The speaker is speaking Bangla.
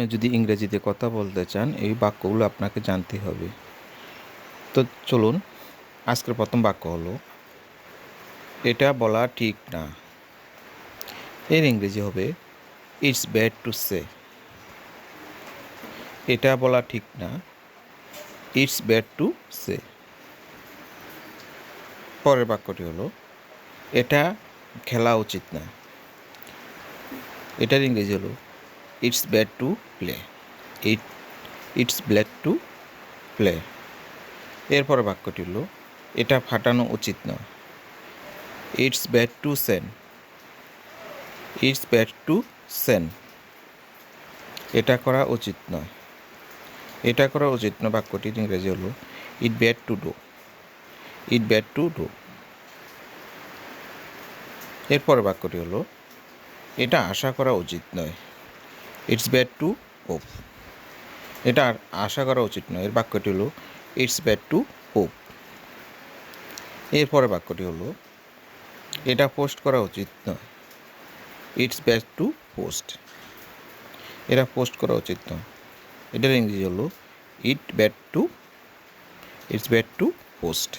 আপনি যদি ইংরেজিতে কথা বলতে চান, এই বাক্যগুলো আপনাকে জানতে হবে। তো চলুন, আজকের প্রথম বাক্য হলো, এটা বলা ঠিক না। এর ইংরেজি হবে ইটস ব্যাড টু সে এটা বলা ঠিক না। ইটস ব্যাড টু সে পরের বাক্যটি হলো, এটা খেলা উচিত না। এটার ইংরেজি হলো it's bad to play it it's bad to play এরপরে বাক্যটি হলো, এটা ফাটানো উচিত নয়। It's bad to send it's bad to send এটা করা উচিত নয়। এটা করা উচিত নয়। বাক্যটির ইংরেজি হলো it bad to do it bad to do এরপরে বাক্যটি হলো, এটা আশা করা উচিত নয়। ইটস ব্যাড টু হোপ এটা আর আশা করা উচিত নয়। এর বাক্যটি হলো ইটস ব্যাড টু হোপ এরপরে বাক্যটি হলো, এটা পোস্ট করা উচিত নয়। ইটস ব্যাড টু পোস্ট এটা পোস্ট করা উচিত নয়। এটার ইংরেজি হলো it bad to it's bad to post